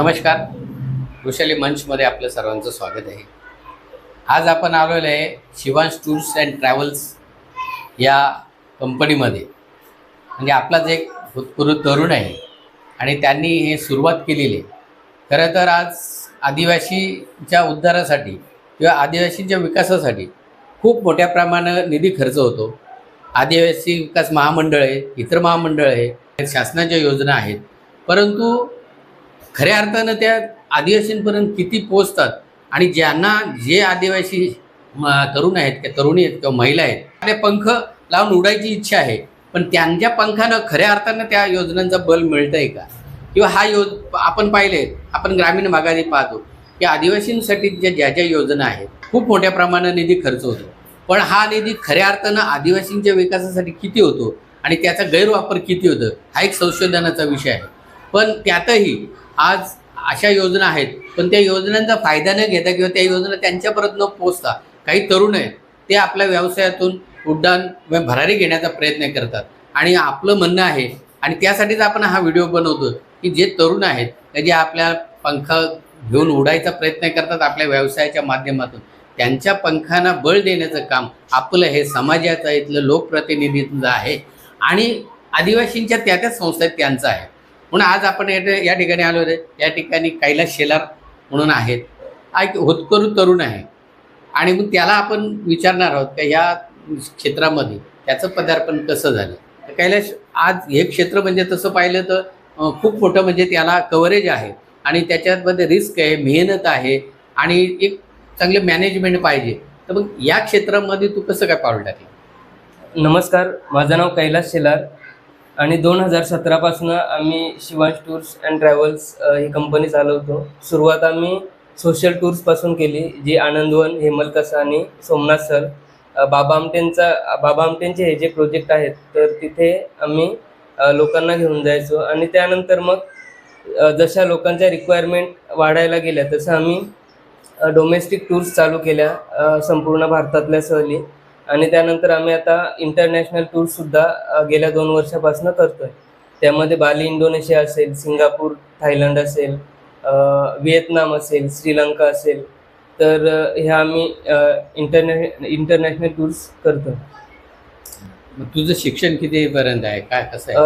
नमस्कार. वृषाली मंचमध्ये आपलं सर्वांचं स्वागत आहे. आज आपण आलेलो आहे शिवांश टूर्स अँड ट्रॅव्हल्स या कंपनीमध्ये. म्हणजे आपलाच एक भूतपूर्व तरुण आहे आणि त्यांनी हे सुरुवात केलेली आहे. खरं तर आज आदिवासीच्या उद्धारासाठी किंवा आदिवासींच्या विकासासाठी खूप मोठ्या प्रमाणात निधी खर्च होतो. आदिवासी विकास महामंडळ आहे इतर महामंडळ आहे शासनाच्या योजना आहेत. परंतु खऱ्या अर्थानं त्या आदिवासींपर्यंत किती पोचतात आणि ज्यांना जे आदिवासी म, तरुण आहेत किंवा तरुणी आहेत किंवा महिला आहेत ते पंख लावून उडायची इच्छा आहे पण त्यांच्या पंखानं खऱ्या अर्थानं त्या योजनांचा बल मिळतं आहे का? किंवा हा योज आपण पाहिले आपण ग्रामीण भागाने पाहतो की आदिवासींसाठी ज्या ज्या ज्या योजना आहेत खूप मोठ्या प्रमाणात निधी खर्च होतो. पण हा निधी खऱ्या अर्थानं आदिवासींच्या विकासासाठी किती होतो आणि त्याचा गैरवापर किती होतं हा एक संशोधनाचा विषय आहे. पण त्यातही आज अशा योजना आहेत पण त्या योजनांचा फायदा न घेता किंवा त्या योजना त्यांच्यापर्यंत न पोचता काही तरुण आहेत ते आपल्या व्यवसायातून उड्डाण व भरारी घेण्याचा प्रयत्न करतात. आणि आपलं म्हणणं आहे आणि त्यासाठीच आपण हा व्हिडिओ बनवतो की जे तरुण आहेत जे आपल्या पंख घेऊन उडायचा प्रयत्न करतात आपल्या व्यवसायाच्या माध्यमातून त्यांच्या पंखांना बळ देण्याचं काम आपलं हे समाजाचं इथलं लोकप्रतिनिधित्व आहे. आणि आदिवासींच्या त्या त्या संस्था त्यांचं आहे. म्हणून आज आपण या ठिकाणी आलो होते. या ठिकाणी कैलास शेलार म्हणून आहेत. हा एक होतकरू तरुण आहे. आणि मग त्याला आपण विचारणार आहोत का या क्षेत्रामध्ये त्याचं पदार्पण कसं झालं? तर कैलाश आज हे क्षेत्र म्हणजे तसं पाहिलं तर खूप मोठं म्हणजे त्याला कव्हरेज आहे. आणि त्याच्यामध्ये रिस्क आहे मेहनत आहे आणि एक चांगले मॅनेजमेंट पाहिजे. तर मग या क्षेत्रामध्ये तू कसं काय पाऊल टाकलं? नमस्कार माझं नाव कैलास शेलार. आणि दोन हजार सतरापासून आम्ही शिवांश टूर्स अँड ट्रॅव्हल्स ही कंपनी चालवतो. सुरुवात आम्ही सोशल टूर्सपासून केली जी आनंदवन हेमलकसा आणि सोमनाथ सर. बाबा आमटेंचा बाबा आमटेंचे हे जे प्रोजेक्ट आहेत तर तिथे आम्ही लोकांना घेऊन जायचो. आणि त्यानंतर मग जशा लोकांच्या रिक्वायरमेंट वाढायला गेल्या तसं आम्ही डोमेस्टिक टूर्स चालू केल्या संपूर्ण भारतातल्या सहली. आणि त्यानंतर आम्ही आता इंटरनॅशनल टूरसुद्धा गेल्या दोन वर्षापासून करतोय. त्यामध्ये बाली इंडोनेशिया असेल सिंगापूर थायलंड असेल व्हिएतनाम असेल श्रीलंका असेल तर ह्या आम्ही इंटरनॅ इंटरनॅशनल टूर्स करतो तुझं शिक्षण कितीपर्यंत आहे? काय कसं आहे?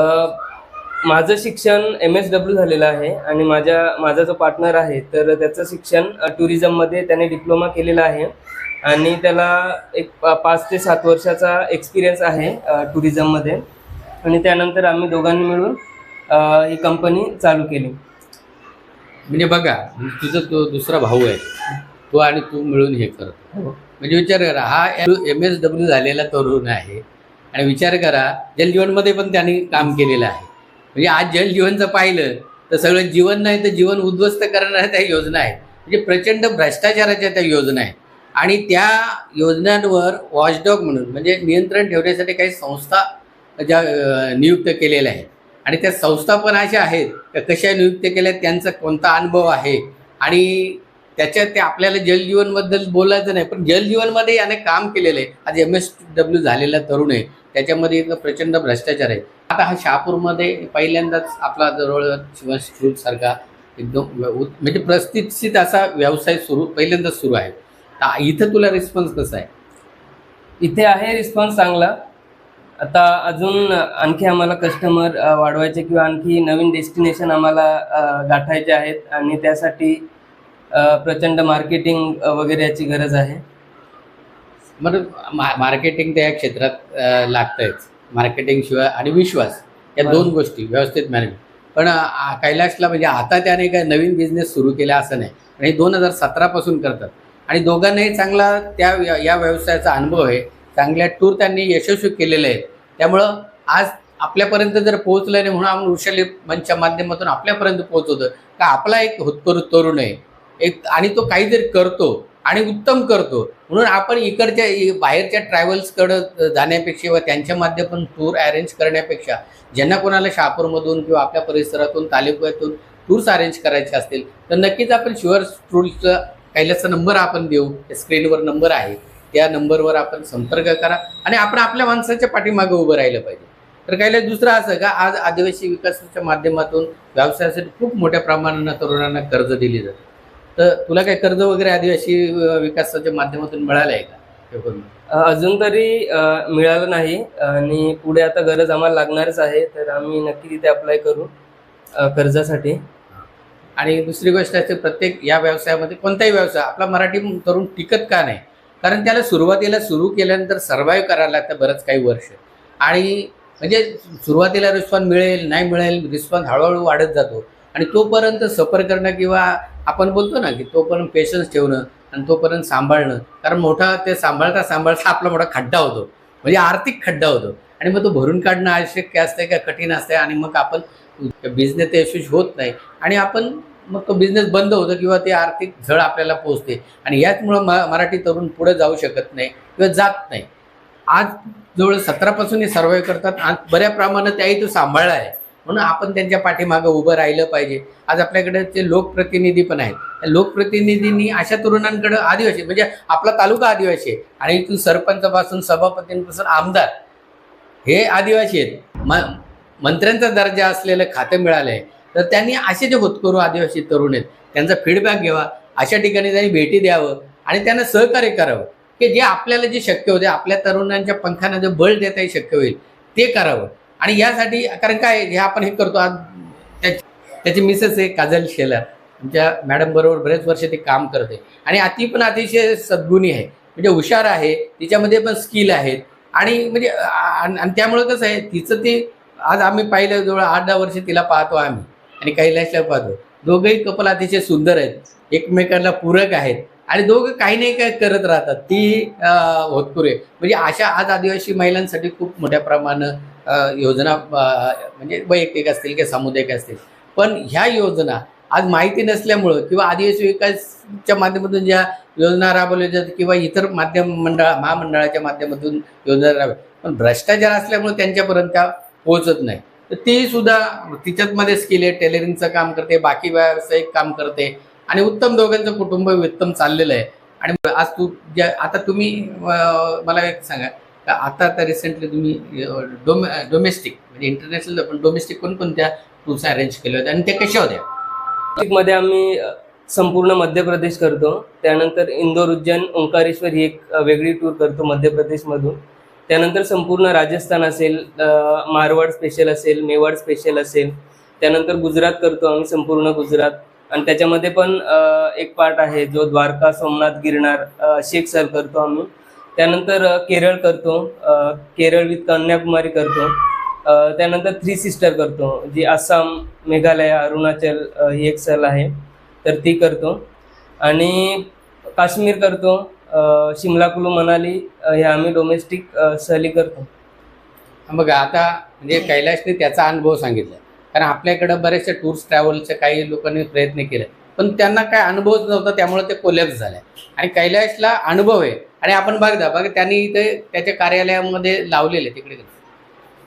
माझं शिक्षण एम एस डब्ल्यू झालेलं आहे आणि माझ्या माझा जो पार्टनर आहे तर त्याचं शिक्षण टुरिझममध्ये त्याने डिप्लोमा केलेला आहे. आणि त्याला एक पाच ते सात वर्षाचा एक्सपिरियन्स आहे टुरिझममध्ये आणि त्यानंतर आम्ही दोघांनी मिळून ही कंपनी चालू केली. म्हणजे बघा तुझं तो दुसरा भाऊ आहे. तो आणि तू मिळून हे करतो म्हणजे विचार करा हा एम एस डब्ल्यू झालेला तरुण आहे. आणि विचार करा जलजीवनमध्ये पण त्यांनी काम केलेलं आहे. म्हणजे आज जलजीवनचं पाहिलं तर सगळं जीवन नाही तर जीवन उद्ध्वस्त करणाऱ्या त्या योजना आहेत. म्हणजे प्रचंड भ्रष्टाचाराच्या त्या योजना आहेत. आणि त्या योजनांवर वॉचडॉग म्हणून म्हणजे नियंत्रण ठेवण्यासाठी काही संस्था ज्या नियुक्त केलेल्या आहेत. आणि त्या संस्था पण अशा आहेत त्या कशा नियुक्त केल्या आहेत, त्यांचा कोणता अनुभव आहे? आणि त्याच्यात ते आपल्याला जलजीवनबद्दल बोलायचं नाही पण जलजीवनमध्ये याने काम केलेलं आहे. आज एम एस डब्ल्यू झालेला तरुण आहे. त्याच्यामध्ये इथं प्रचंड भ्रष्टाचार आहे. आता हा शहापूरमध्ये पहिल्यांदाच आपला जवळ शिवस्कृत सारखा एकदम म्हणजे प्रतिष्ठित असा व्यवसाय सुरू पहिल्यांदाच सुरू आहे. तर इथं तुला रिस्पॉन्स कसा आहे? इथे आहे रिस्पॉन्स चांगला. आता अजून आणखी आम्हाला कस्टमर वाढवायचे किंवा आणखी नवीन डेस्टिनेशन आम्हाला गाठायचे आहेत. आणि त्यासाठी प्रचंड मार्केटिंग वगैरे याची गरज आहे. मग मा- मार्केटिंग त्या क्षेत्रात अं, लागतंच मार्केटिंग शिवाय आणि विश्वास या दोन गोष्टी व्यवस्थित मॅनेजमेंट पण अं, कैलासला म्हणजे आता त्याने काय नवीन बिझनेस सुरू केला असं नाही. आणि दोन हजार सतरापासून करतात. आणि दोघांनाही चांगला त्या या व्यवसायाचा अनुभव आहे. चांगल्या टूर त्यांनी यशस्वी केलेले आहेत. त्यामुळं आज आपल्यापर्यंत जर पोहोचलं नाही म्हणून आपण वृषाली मंचच्या माध्यमातून आपल्यापर्यंत पोहोचवतो का आपला एक होतकरू तरुण आहे. एक आणि तो काहीतरी करतो आणि उत्तम करतो म्हणून आपण इकडच्या बाहेरच्या ट्रॅव्हल्सकडं जाण्यापेक्षा व त्यांच्या माध्यमातून टूर अरेंज करण्यापेक्षा ज्यांना कोणाला शहापूरमधून किंवा आपल्या परिसरातून तालुक्यातून टूर्स अरेंज करायचे असतील तर नक्कीच आपण शुअर टूर्सचा कैलासचा नंबर आपण देऊ. स्क्रीनवर नंबर आहे. त्या नंबरवर आपण संपर्क करा आणि आपण आपल्या माणसाच्या पाठीमागे उभं राहिलं पाहिजे. तर काही दुसरं असं का आज आदिवासी विकासाच्या माध्यमातून व्यवसायासाठी खूप मोठ्या प्रमाणानं तरुणांना कर्ज दिली जातं. तर तुला काही कर्ज वगैरे आदिवासी विकासाच्या माध्यमातून मिळालं आहे का अजून तरी मिळालं नाही. आणि पुढे आता गरज आम्हाला लागणारच आहे तर आम्ही नक्की तिथे अप्लाय करू कर्जासाठी. आणि दुसरी गोष्ट असे प्रत्येक या व्यवसायामध्ये कोणताही व्यवसाय आपला मराठी तरुण टिकत का नाही? कारण त्याला सुरुवातीला सुरू केल्यानंतर सर्व्हाइव्ह करायला लागतं बरंच काही वर्ष. आणि म्हणजे सुरुवातीला रिस्पॉन्स मिळेल नाही मिळेल रिस्पॉन्स हळूहळू वाढत जातो. आणि तोपर्यंत सफर करणं किंवा आपण बोलतो ना की तोपर्यंत पेशन्स ठेवणं आणि तोपर्यंत सांभाळणं. कारण मोठा ते सांभाळता सांभाळता आपला मोठा खड्डा होतो. म्हणजे आर्थिक खड्डा होतो. आणि मग तो भरून काढणं आवश्यक असते का कठीण असते आणि मग आपण बिझनेस ते यशस्वी होत नाही. आणि आपण मग तो बिझनेस बंद होतो किंवा ते आर्थिक झळ आपल्याला पोहोचते आणि याचमुळं म मराठी तरुण पुढे जाऊ शकत नाही किंवा जात नाही. आज जवळ सतरापासून हे सर्वाईव्ह करतात आज बऱ्या प्रमाणात त्याही तो सांभाळला आहे. म्हणून आपण त्यांच्या पाठीमागं उभं राहिलं पाहिजे. आज आपल्याकडे ते लोकप्रतिनिधी पण आहेत. त्या लोकप्रतिनिधींनी अशा तरुणांकडं आदिवासी म्हणजे आपला तालुका आदिवासी आहे आणि इथून सरपंचापासून सभापतींपासून आमदार हे आदिवासी आहेत. म मंत्र्यांचा दर्जा असलेलं खातं मिळालं आहे तर त्यांनी असे जे होतकरू आदिवासी तरुण आहेत त्यांचा फीडबॅक घ्यावा. अशा ठिकाणी त्यांनी भेटी द्यावं आणि त्यांना सहकार्य करावं. की जे आपल्याला जे शक्य होते आपल्या तरुणांच्या पंखांना जे बळ देताही शक्य होईल ते करावं. आणि यासाठी कारण काय हे आपण हे करतो आज त्या- त्याची मिसेस आहे काजल शेला आमच्या मॅडम बरोबर बरेच वर्ष ते काम करते. आणि ती पण अतिशय सद्गुणी आहे. म्हणजे हुशार आहे तिच्यामध्ये पण स्किल आहेत. आणि म्हणजे आणि आणि त्यामुळं कसं आहे तिचं ते आज आम्ही पाहिलं जवळ आठ दहा वर्ष तिला पाहतो आम्ही. आणि कैलाशला पाहतो. दोघंही कपल अतिशय सुंदर आहेत. एकमेकांना पूरक आहेत. आणि दोघं काही नाही काय करत राहतात. ती होतपुरे म्हणजे अशा आज आदिवासी महिलांसाठी खूप मोठ्या प्रमाणात योजना म्हणजे वैयक्तिक असतील किंवा सामुदायिक असतील. पण ह्या योजना आज माहिती नसल्यामुळं किंवा आदिवासी विकासच्या माध्यमातून ज्या योजना राबवल्या जातात किंवा इतर माध्यम मंडळ महामंडळाच्या माध्यमातून योजना राबव पण भ्रष्टाचार असल्यामुळे त्यांच्यापर्यंत त्या पोहोचत नाही. तर ती सुद्धा तिच्यातमध्ये स्किल आहे. टेलरिंगचं काम करते बाकी व्यावसायिक काम करते. आणि उत्तम दोघांचं कुटुंब उत्तम चाललेलं आहे. आणि आज तू ज्या आता तुम्ही मला एक सांगा का आता आता रिसेंटली तुम्ही डोमे डोमेस्टिक म्हणजे इंटरनॅशनल पण डोमेस्टिक कोणकोणत्या टूर्स अरेंज केल्या होत्या आणि त्या कशा होत्या? मध्ये आम्ही संपूर्ण मध्य प्रदेश करतो. त्यानंतर इंदोर उज्जैन ओंकारेश्वर ही एक वेगळी टूर करतो मध्य प्रदेशमधून. त्यानंतर संपूर्ण राजस्थान असेल मारवाड स्पेशल असेल मेवाड स्पेशल असेल. त्यानंतर गुजरात करतो आम्ही संपूर्ण गुजरात. आणि त्याच्यामध्ये पण एक पार्ट आहे जो द्वारका सोमनाथ गिरनार अशी एक सर करतो आम्ही. त्यानंतर केरळ करतो केरळ विथ कन्याकुमारी करतो. त्यानंतर थ्री सिस्टर करतो जी आसाम मेघालय अरुणाचल ही एक सहल आहे. तर ती करतो. आणि काश्मीर करतो शिमला कुलू मनाली हे आम्ही डोमेस्टिक सहली करतो. बघा आता म्हणजे कैलाशने त्याचा अनुभव सांगितला. कारण आपल्याकडं बरेचसे टूर्स ट्रॅव्हलचे काही लोकांनी प्रयत्न केले. पण त्यांना काय अनुभवच नव्हता त्यामुळे ते कोलॅप्स झाले. आणि कैलाशला अनुभव आहे. आणि आपण बघता बघा त्यांनी इथे त्याच्या कार्यालयामध्ये लावलेले तिकडे.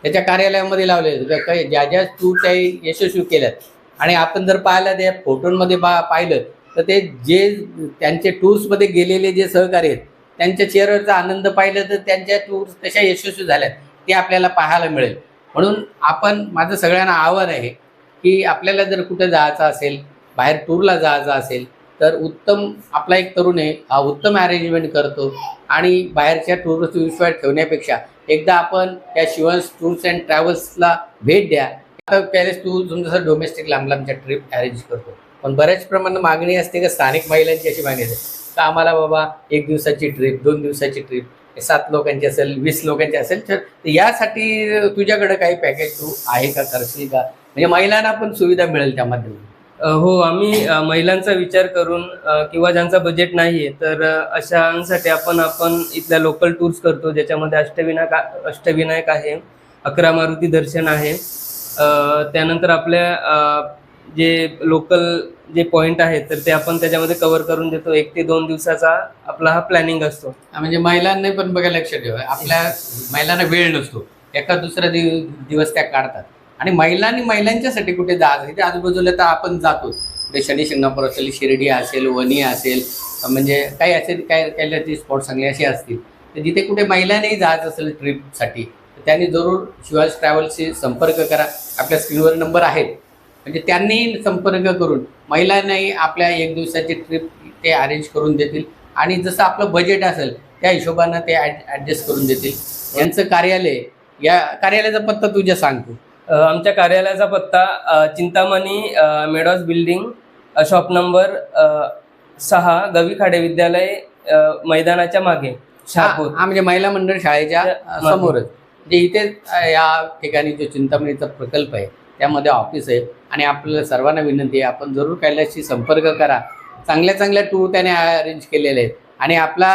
त्याच्या कार्यालयामध्ये लावलेले काही ज्या ज्या टूर काही यशस्वी केल्यात. आणि आपण जर पाहिलं त्या फोटोंमध्ये पा पाहिलं तर ते जे त्यांचे टूर्समध्ये गेलेले जे सहकारी आहेत त्यांच्या चेहऱ्याचा आनंद पाहिलं तर त्यांच्या टूर्स कशा यशस्वी झाल्यात. ते आपल्याला पाहायला मिळेल. म्हणून आपण माझं सगळ्यांना आव्हान आहे की आपल्याला जर कुठं जायचं असेल बाहेर टूरला जायचं असेल तर उत्तम आपला एक तरुण आहे हा उत्तम अरेंजमेंट करतो आणि बाहेरच्या टूरवरती विश्वास ठेवण्यापेक्षा एकदा आपण या शिवन्स टूर्स अँड ट्रॅव्हल्सला भेट द्या. आता पॅलेस तू जसं डोमेस्टिक लांब लांबच्या ट्रिप अरेंज करतो पण बऱ्याच प्रमाणात मागणी असते का स्थानिक महिलांची अशी मागणी असते का आम्हाला बाबा एक दिवसाची ट्रिप दोन दिवसाची ट्रिप सात लोकांची असेल वीस लोकांची असेल तर यासाठी तुझ्याकडे काही पॅकेज तू आहे का करशील का? म्हणजे महिलांना पण सुविधा मिळेल त्या माध्यमातून. हो आम्ही महिलांचा विचार करून किंवा ज्यांचा बजेट नाही आहे तर अशांसाठी आपण आपण इथल्या लोकल टूर्स करतो ज्याच्यामध्ये अष्टविनायक अष्टविनायक आहे अकरा मारुती दर्शन आहे. त्यानंतर आपल्या जे लोकल जे पॉईंट आहेत तर ते आपण त्याच्यामध्ये कव्हर करून देतो. एक ते दोन दिवसाचा आपला हा प्लॅनिंग असतो. म्हणजे महिलांनी पण बघा लक्ष ठेवा. आपल्या महिलांना वेळ नसतो. एका दुसरा दिव दिवस त्या काढतात. आणि महिलांनी महिलांच्यासाठी कुठे जायचं ते आजूबाजूला तर आपण जातो म्हणजे शनी शिंगणापूर असेल शिर्डी असेल वणी असेल म्हणजे काही असेल काय काही स्पॉट चांगले असे असतील. तर जिथे कुठे महिलांनाही जायचं असेल ट्रिपसाठी तर त्यांनी जरूर शिवाज ट्रॅव्हल्सशी संपर्क करा. आपल्या स्क्रीनवर नंबर आहेत. म्हणजे त्यांनी संपर्क करून महिलांनाही आपल्या एक दिवसाची ट्रिप ते अरेंज करून देतील. आणि जसं आपलं बजेट असेल त्या हिशोबानं ते ॲडजस्ट करून देतील. यांचं कार्यालय या कार्यालयाचा पत्ता तुझ्या सांगतो आमच्या कार्यालयाचा पत्ता Chintamani meadows building shop number सहा गवी खाडे विद्यालय मैदानाच्या मागे शहापूर. हा म्हणजे महिला मंडळ शाळेच्या. समोरच. जे इथे या ठिकाणी जो चिंतामणीचा प्रकल्प आहे त्यामध्ये ऑफिस आहे. आणि आपल्याला सर्वांना विनंती आहे आपण जरूर कैलासशी संपर्क करा. चांगल्या चांगल्या टूर त्याने अरेंज केलेले आहेत. आणि आपला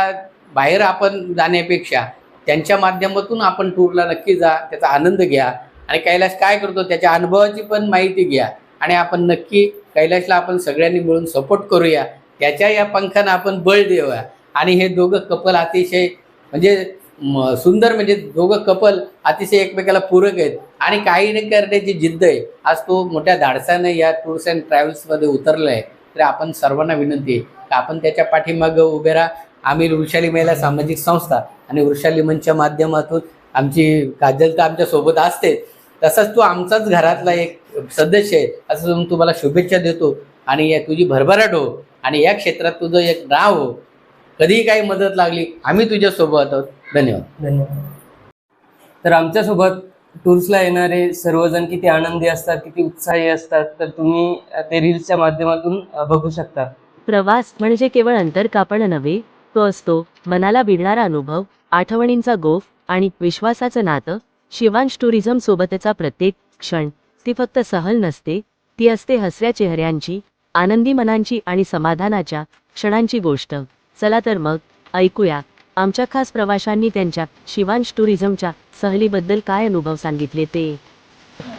बाहेर आपण जाण्यापेक्षा त्यांच्या माध्यमातून आपण टूरला नक्की जा त्याचा आनंद घ्या. आणि कैलाश काय करतो त्याच्या अनुभवाची पण माहिती घ्या. आणि आपण नक्की कैलाशला आपण सगळ्यांनी मिळून सपोर्ट करूया. त्याच्या या पंखानं आपण बळ देऊया. आणि हे दोघं कपल अतिशय म्हणजे सुंदर म्हणजे दोघं कपल अतिशय एकमेकाला पूरक आहेत. आणि काही नाही करण्याची जिद्द आहे. आज तो मोठ्या धाडसानं या टूर्स अँड ट्रॅव्हल्समध्ये उतरला आहे तर आपण सर्वांना विनंती आहे की आपण त्याच्या पाठीमागं उभे राहा. आम्ही वृषाली महिला सामाजिक संस्था आणि वृषाली मंचच्या माध्यमातून आमची काजल तर आमच्यासोबत असते. तसाच तू आमचाच घरातला एक सदस्य आहे. असं तुम्हाला शुभेच्छा देतो आणि या तुझी भरभराट हो आणि या क्षेत्रात तुझं एक नाव हो. कधीही काही मदत लागली आम्ही तुझ्यासोबत आहोत. धन्यवाद. धन्यवाद. तर आमच्यासोबत टूर्सला येणारे सर्वजण किती आनंदी असतात किती उत्साही असतात तर तुम्ही ते रील्सच्या माध्यमातून बघू शकता. प्रवास म्हणजे केवळ अंतर कापणं नव्हे तो असतो मनाला भिडणारा अनुभव आठवणींचा गोफ आणि विश्वासाचं नातं. शिवांश टुरिझम सोबतचा प्रत्येक क्षण ती फक्त सहल नसते ती असते हसऱ्या चेहऱ्यांची आनंदी मनांची आणि समाधानाच्या क्षणांची गोष्ट. चला तर मग ऐकूया. आमच्या खास प्रवाशांनी त्यांच्या शिवांश टुरिझमच्या सहलीबद्दल काय अनुभव सांगितले ते?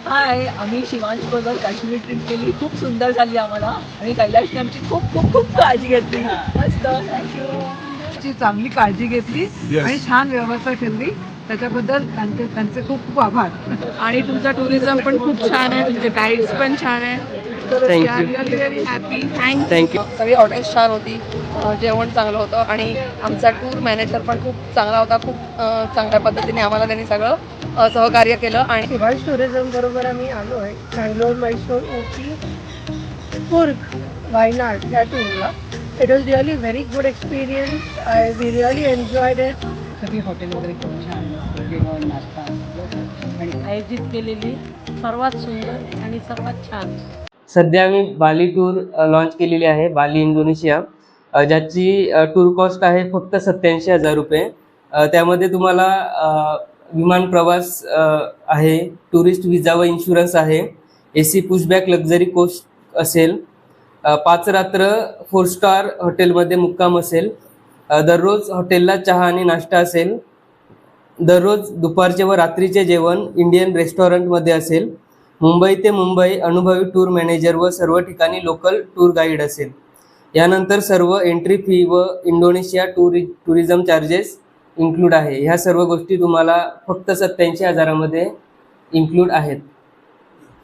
हाय आम्ही शिवांश बरोबर काश्मीर ट्रिप केली. खूप सुंदर झाली आम्हाला. आणि कैलाशने आमची खूप खूप खूप काळजी घेतली. मस्त. ची चांगली काळजी घेतली. आणि छान व्यवस्था ठेवली. त्याच्याबद्दल त्यांचे त्यांचे खूप खूप आभार. आणि तुमचा टुरिझम पण खूप छान आहे. तुमचे गाईड्स पण छान आहे. Thank you. सगळी हॉटेल्स छान होती. जेवण चांगलं होतं. आणि आमचा टूर मॅनेजर पण खूप चांगला होता. खूप चांगल्या पद्धतीने आम्हाला त्यांनी सगळं सहकार्य केलं. आणि शिवाज टुरिझम बरोबर आम्ही आलो आहे. बँगलोर मैसूर ओटी कुर्ग वायनाड या टूरला it was really very good experience I we really enjoyed it सगळी हॉटेल वगैरे खूप छान. जेवण नाश्ता. आणि आयोजित केलेली सर्वात सुंदर आणि सर्वात छान. सध्या आम्ही बाली टूर लॉन्च केलेली आहे बाली इंडोनेशिया. ज्याची टूर कॉस्ट आहे फक्त सत्याऐंशी हजार रुपये. त्यामध्ये तुम्हाला विमान प्रवास आहे टुरिस्ट व्हिजा व इन्शुरन्स आहे A C pushback luxury coach असेल पाच रात्र फोर स्टार हॉटेलमध्ये मुक्काम असेल दररोज हॉटेलला चहा आणि नाश्ता असेल दररोज दुपारचे व रात्रीचे जेवण इंडियन रेस्टॉरंटमध्ये असेल मुंबई ते मुंबई अनुभवी टूर मॅनेजर व सर्व ठिकाणी लोकल टूर गाईड असेल. यानंतर सर्व एंट्री फी व इंडोनेशिया टुरि टुरिझम चार्जेस इन्क्लूड आहे. ह्या सर्व गोष्टी तुम्हाला फक्त सत्याऐंशी हजारामध्ये इन्क्लूड आहेत.